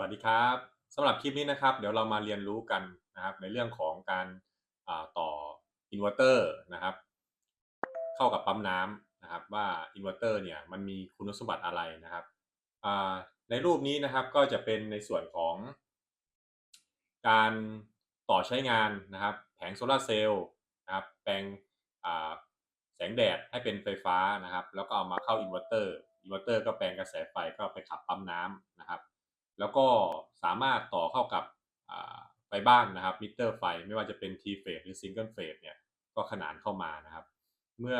สวัสดีครับสำหรับคลิปนี้นะครับ เดี๋ยวเรามาเรียนรู้กันนะครับ ในเรื่องของการาต่ออินเวอร์เตอร์นะครับ เข้ากับปั๊มน้ำนะครับ ว่าอินเวอร์เตอร์เนี่ยมันมีคุณสมบัติอะไรนะครับในรูปนี้นะครับก็จะเป็นในส่วนของ การต่อใช้งานนะครับ แผงโซลาร์เซลล์นะครับแปลงแสงแดดให้เป็นไฟฟ้านะครับ แล้วก็เอามาเข้าอินเวอร์เตอร์อินเวอร์เตอร์ก็แปลงกระแสไฟก็ไปขับปั๊มน้ำนะครับ แล้วก็สามารถต่อเข้ากับไฟบ้านนะครับมิเตอร์ไฟไม่ว่าจะเป็น T phase หรือ Single phase เนี่ยก็ขนานเข้ามานะครับ เมื่อ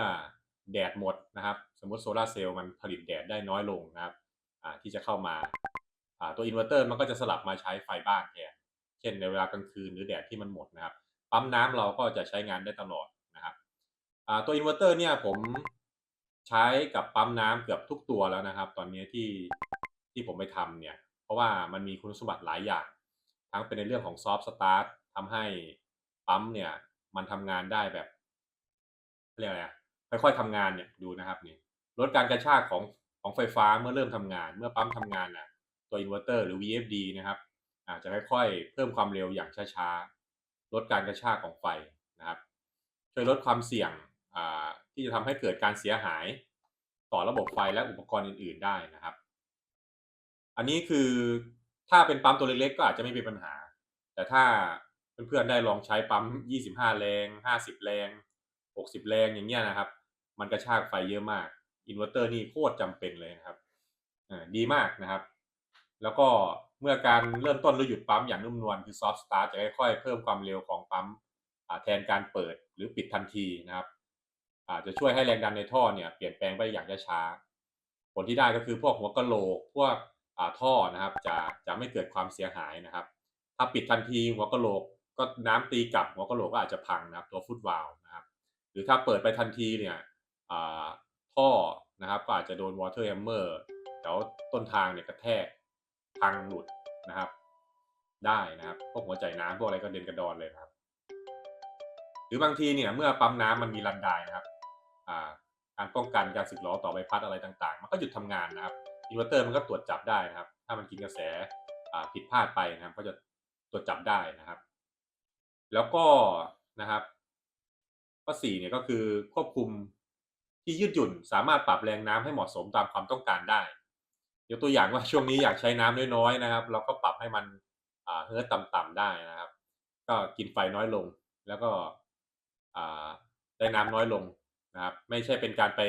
แดดหมดนะครับ สมมติโซลาร์เซลล์มันผลิตแดดได้น้อยลงนะครับที่จะเข้ามาตัวอินเวอร์เตอร์มันก็จะสลับมาใช้ไฟบ้านแทนเช่นในเวลากลางคืนหรือแดดที่มันหมดนะครับปั๊มน้ำเราก็จะใช้งานได้ตลอดนะครับตัวอินเวอร์เตอร์เนี่ยผมใช้กับปั๊มน้ำเกือบทุกตัวแล้วนะครับ ตอนนี้ที่ที่ผมไปทำเนี่ย เพราะว่ามันมีคุณสมบัติหลายอย่าง ทั้งเป็นในเรื่องของซอฟต์สตาร์ททำให้ปั๊มเนี่ยมันทำงานได้แบบเรียกอะไรอะค่อยๆทำงานเนี่ยดูนะครับนี่ลดการกระชากของของไฟฟ้าเมื่อเริ่มทำงาน เมื่อปั๊มทำงานน่ะตัวอินเวอร์เตอร์หรือ VFD นะครับอาจจะค่อยๆเพิ่มความเร็วอย่างช้าๆ ลดการกระชากของไฟนะครับช่วยลดความเสี่ยงที่จะทำให้เกิดการเสียหาย ต่อระบบไฟและอุปกรณ์อื่น ๆได้นะครับ อันนี้คือถ้าเป็นปั๊มตัวเล็กๆก็อาจจะไม่มีปัญหา แต่ถ้าเพื่อนๆได้ลองใช้ปั๊ม 25 แรง 50 แรง 60 แรงอย่างเงี้ยนะครับ มันกระชากไฟเยอะมาก อินเวอร์เตอร์นี่โคตรจำเป็นเลยนะครับดีมากนะครับ แล้วก็เมื่อการเริ่มต้นหรือหยุดปั๊มอย่างนุ่มนวลคือ soft start จะค่อยๆเพิ่มความเร็วของปั๊มแทนการเปิดหรือปิดทันทีนะครับอาจจะช่วยให้แรงดันในท่อเนี่ยเปลี่ยนแปลงไปอย่างช้าๆผลที่ได้ก็คือพวกหัวกะโหลกพวก ท่อนะครับจะจะไม่เกิดความเสียหายนะครับ ถ้าปิดทันทีหัวกะโหลกก็น้ำตีกลับหัวกะโหลกก็อาจจะพังนะครับตัวฟุตวาลนะครับ หรือถ้าเปิดไปทันทีเนี่ยท่อนะครับก็อาจจะโดนวอเตอร์แฮมเมอร์แถวต้นทางเนี่ยกระแทกพังหลุดนะครับ ได้นะครับพวกหัวใจน้ำพวกอะไรก็เด่นกระดอนเลยครับ หรือบางทีเนี่ยเมื่อปั๊มน้ำมันมีรันไดนะครับการป้องกันการสึกหรอต่อใบพัดอะไรต่างๆ มันก็หยุดทำงานนะครับ อินเวอร์เตอร์มันก็ตรวจจับได้นะครับ ถ้ามันกินกระแสผิดพลาดไปนะครับ ก็จะตรวจจับได้นะครับ แล้วก็นะครับ ข้อสี่เนี่ยก็คือควบคุมที่ยืดหยุ่นสามารถปรับแรงน้ำให้เหมาะสมตามความต้องการได้ยกตัวอย่างว่าช่วงนี้อยากใช้น้ำน้อยๆนะครับ เราก็ปรับให้มันเฮิร์ตต่ำๆได้นะครับ ก็กินไฟน้อยลง แล้วก็ได้น้ำน้อยลงนะครับ ไม่ใช่เป็นการไป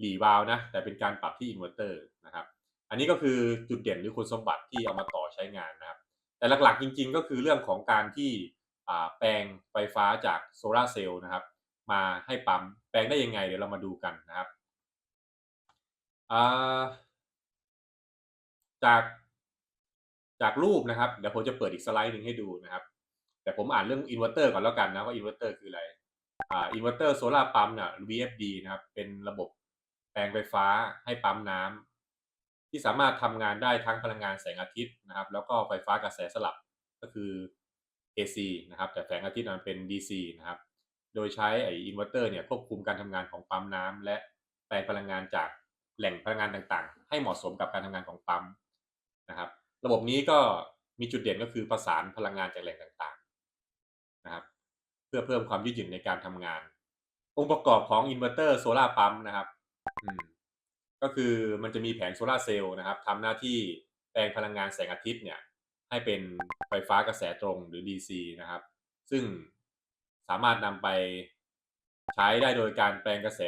หลีวาลนะ แต่เป็นการปรับที่อินเวอร์เตอร์นะครับ อันนี้ก็คือจุดเด่นหรือคุณสมบัติที่เอามาต่อใช้งานนะครับ แต่หลักๆจริงๆ ก็คือเรื่องของการที่แปลงไฟฟ้าจากโซลาเซลล์นะครับ มาให้ปั๊มแปลงได้ยังไง เดี๋ยวเรามาดูกันนะครับจากจากรูปนะครับเดี๋ยวผมจะเปิดอีกสไลด์หนึ่งให้ดูนะครับ แต่ผมอ่านเรื่องอินเวอร์เตอร์ก่อนแล้วกันนะว่าอินเวอร์เตอร์คืออะไรอ่าอินเวอร์เตอร์โซลาร์ปั๊มเนี่ย VFD นะครับเป็นระบบ แปลงไฟฟ้าให้ปั๊มน้ำที่สามารถทำงานได้ทั้งพลังงานแสงอาทิตย์นะครับ แล้วก็ไฟฟ้ากระแสสลับก็คือ AC นะครับ แต่แสงอาทิตย์มันเป็น DC นะครับ โดยใช้ไออินเวอร์เตอร์เนี่ยควบคุมการทำงานของปั๊มน้ำและแปลงพลังงานจากแหล่งพลังงานต่างๆ ให้เหมาะสมกับการทำงานของปั๊มนะครับ ระบบนี้ก็มีจุดเด่นก็คือประสานพลังงานจากแหล่งต่างๆนะครับ เพื่อเพิ่มความยืดหยุ่นในการทำงาน องค์ประกอบของอินเวอร์เตอร์โซลาร์ปั๊มนะครับ ก็คือมันจะมีแผงโซลาร์เซลล์นะครับทำหน้าที่แปลงพลังงานแสงอาทิตย์เนี่ย ให้เป็นไฟฟ้ากระแสตรงหรือ DC นะครับ ซึ่งสามารถนำไปใช้ได้โดยการแปลงกระแส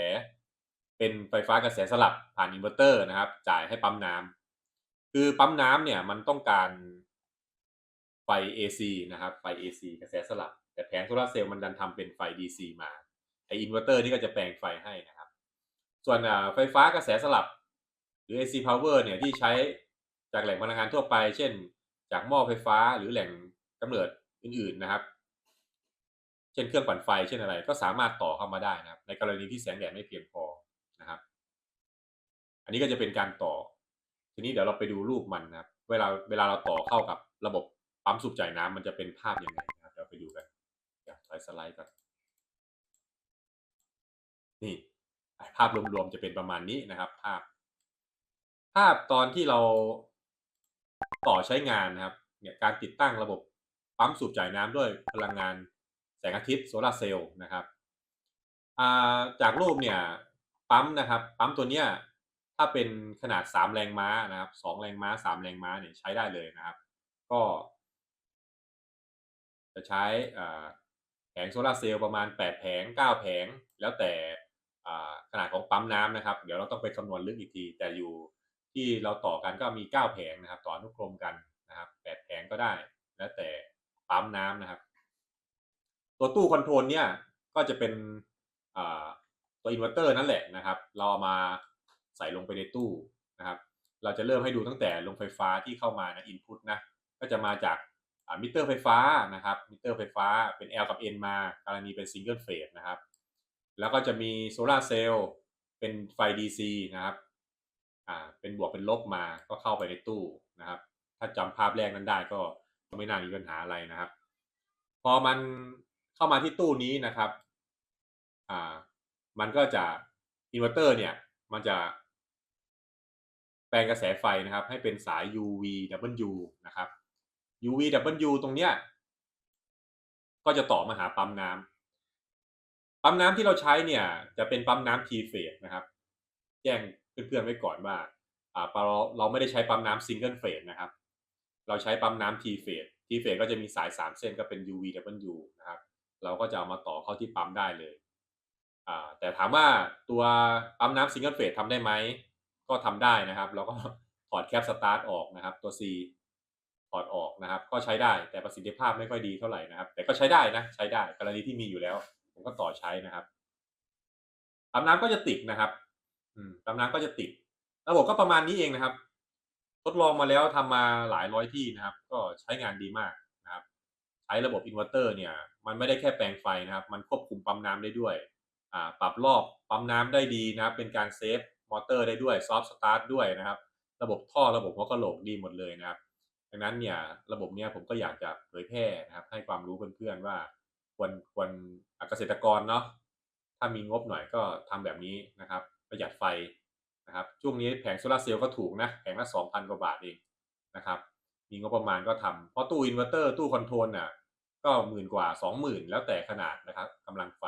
เป็นไฟฟ้ากระแสสลับผ่านอินเวอร์เตอร์นะครับ จ่ายให้ปั๊มน้ำคือปั๊มน้ำเนี่ยมันต้องการไฟ AC นะครับ ไฟ AC กระแสสลับ แต่แผงโซลาร์เซลล์มันดันทำเป็นไฟ DC มาไออินเวอร์เตอร์นี่ก็จะแปลงไฟให้นะ ส่วนไฟฟ้ากระแสสลับ หรือ AC power เนี่ยที่ใช้จากแหล่งพลังงานทั่วไป เช่น จากหม้อไฟฟ้าหรือแหล่งกำเนิดอื่นๆนะครับ เช่นเครื่องปั่นไฟเช่นอะไร ก็สามารถต่อเข้ามาได้นะครับ ในกรณีที่แสงแดดไม่เพียงพอนะครับ อันนี้ก็จะเป็นการต่อ ทีนี้เดี๋ยวเราไปดูรูปมันนะครับ เวลาเวลาเราต่อเข้ากับระบบปั๊มสูบจ่ายน้ำมันจะเป็นภาพยังไงนะครับ เดี๋ยวไปดูกันเดี๋ยวถอยสไลด์ก่อนนี่ ภาพรวมๆจะเป็นประมาณนี้นะครับ ภาพ ภาพตอนที่เราต่อใช้งานนะครับ เนี่ยการติดตั้งระบบปั๊มสูบจ่ายน้ำด้วยพลังงานแสงอาทิตย์โซลาร์เซลล์นะครับาจากรูปเนี่ยปั๊มนะครับ ปั๊มตัวเนี้ยถ้าเป็นขนาด 3 แรงม้านะครับ 2 แรงม้า 3 แรงม้าเนี่ยใช้ได้เลยนะครับ ก็ จะใช้แผงโซลาร์เซลล์ประมาณ 8 แผง 9 แผง แล้วแต่ ขนาดของปั๊มน้ำนะครับ เดี๋ยวเราต้องไปคำนวณลึกอีกที แต่อยู่ที่เราต่อกันก็มี 9 แผงนะครับ ต่ออนุกรมกันนะครับ8แผงก็ได้ แล้วแต่ปั๊มน้ำนะครับ ตัวตู้คอนโทรลเนี่ยก็จะเป็นตัวอินเวอร์เตอร์นั่นแหละนะครับ เราเอามาใส่ลงไปในตู้นะครับ เราจะเริ่มให้ดูตั้งแต่ลงไฟฟ้าที่เข้ามานะอินพุตนะก็จะมาจากมิเตอร์ไฟฟ้านะครับมิเตอร์ไฟฟ้าเป็น L กับ N มากรณีเป็นซิงเกิลเฟสนะครับ แล้วก็จะมีโซลาร์เซลล์เป็นไฟ DC นะครับอ่าเป็นบวกเป็นลบมาก็เข้าไปในตู้นะครับ ถ้าจำภาพแรกนั้นได้ก็ไม่น่ามีปัญหาอะไรนะครับ พอมันเข้ามาที่ตู้นี้นะครับอ่ามันก็จะอินเวอร์เตอร์เนี่ยมันจะแปลงกระแสไฟนะครับ ให้เป็นสาย UVW นะครับ UVW ตรงเนี้ยก็จะต่อมาหาปั๊มน้ำ ปั๊มน้ำที่เราใช้เนี่ย จะเป็นปั๊มน้ำ T phase นะครับ แจ้งเพื่อนๆไว้ก่อนว่าอ่าเราเราไม่ได้ใช้ปั๊มน้ำ Single phase นะครับ เราใช้ปั๊มน้ำ T phase T phase ก็จะมีสาย 3 เส้นก็เป็น UVW นะครับ เราก็จะเอามาต่อเข้าที่ปั๊มได้เลยอ่าแต่ถามว่าตัวปั๊มน้ำ Single phase ทำได้ไหม ก็ทำได้นะครับแล้วก็ถอดแคปสตาร์ทออกนะครับ ตัว C ถอดออกนะครับ ก็ใช้ได้แต่ประสิทธิภาพไม่ค่อยดีเท่าไหร่นะครับ แต่ก็ใช้ได้นะ ใช้ได้กรณีที่มีอยู่แล้ว ผมก็ต่อใช้นะครับปั๊มน้ำก็จะติดนะครับ อืมปั๊มน้ำก็จะติด ระบบก็ประมาณนี้เองนะครับ ทดลองมาแล้วทำมาหลายร้อยที่นะครับ ก็ใช้งานดีมากนะครับ ใช้ระบบอินเวอร์เตอร์เนี่ย มันไม่ได้แค่แปลงไฟนะครับ มันควบคุมปั๊มน้ำได้ด้วย อ่า ปรับรอบปั๊มน้ำได้ดีนะครับ เป็นการเซฟมอเตอร์ได้ด้วยซอฟต์สตาร์ทด้วยนะครับ ระบบท่อระบบหัวกะโหลกดีหมดเลยนะครับ ดังนั้นเนี่ยระบบเนี้ยผมก็อยากจะเผยแพร่นะครับ ให้ความรู้เพื่อนๆว่า ควรควรเกษตรกรเนาะถ้ามีงบหน่อยก็ทำแบบนี้นะครับ ประหยัดไฟนะครับช่วงนี้แผงโซลาร์เซลล์ก็ถูกนะแผงละ2,000กว่าบาทเองนะครับมีงบประมาณก็ทำเพราะตู้อินเวอร์เตอร์ตู้คอนโทรลน่ะก็หมื่นกว่า20,000แล้วแต่ขนาดนะครับกำลังไฟ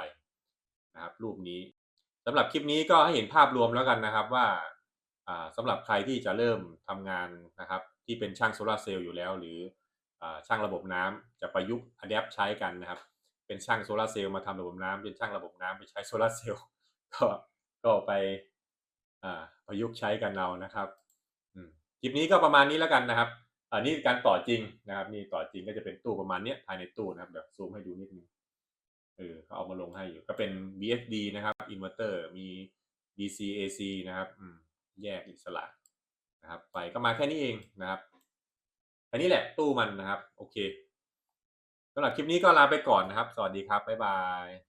นะครับรูปนี้สำหรับคลิปนี้ก็ให้เห็นภาพรวมแล้วกันนะครับว่าอ่าสำหรับใครที่จะเริ่มทำงานนะครับที่เป็นช่างโซลาร์เซลล์อยู่แล้ว หรือช่างระบบน้ำจะประยุกต์อะแดปใช้กันนะครับ เป็นช่างโซลาร์เซลล์มาทำระบบน้ำเป็นช่างระบบน้ำไปใช้โซลาร์เซลล์ก็ก็ไปประยุกต์ใช้กันเรานะครับคลิปนี้ก็ประมาณนี้แล้วกันนะครับอันนี้การต่อจริงนะครับ นี่ต่อจริงก็จะเป็นตู้ประมาณเนี้ยภายในตู้นะครับเดี๋ยวซูมให้ดูนิดนึงเออเขาเอามาลงให้อยู่ก็เป็น VFD นะครับอินเวอร์เตอร์มี DC AC นะครับแยกอิสระนะครับไฟก็มาแค่นี้เองนะครับอันนี้แหละตู้มันนะครับ โอเค สำหรับคลิปนี้ก็ลาไปก่อนนะครับ สวัสดีครับ บ๊ายบาย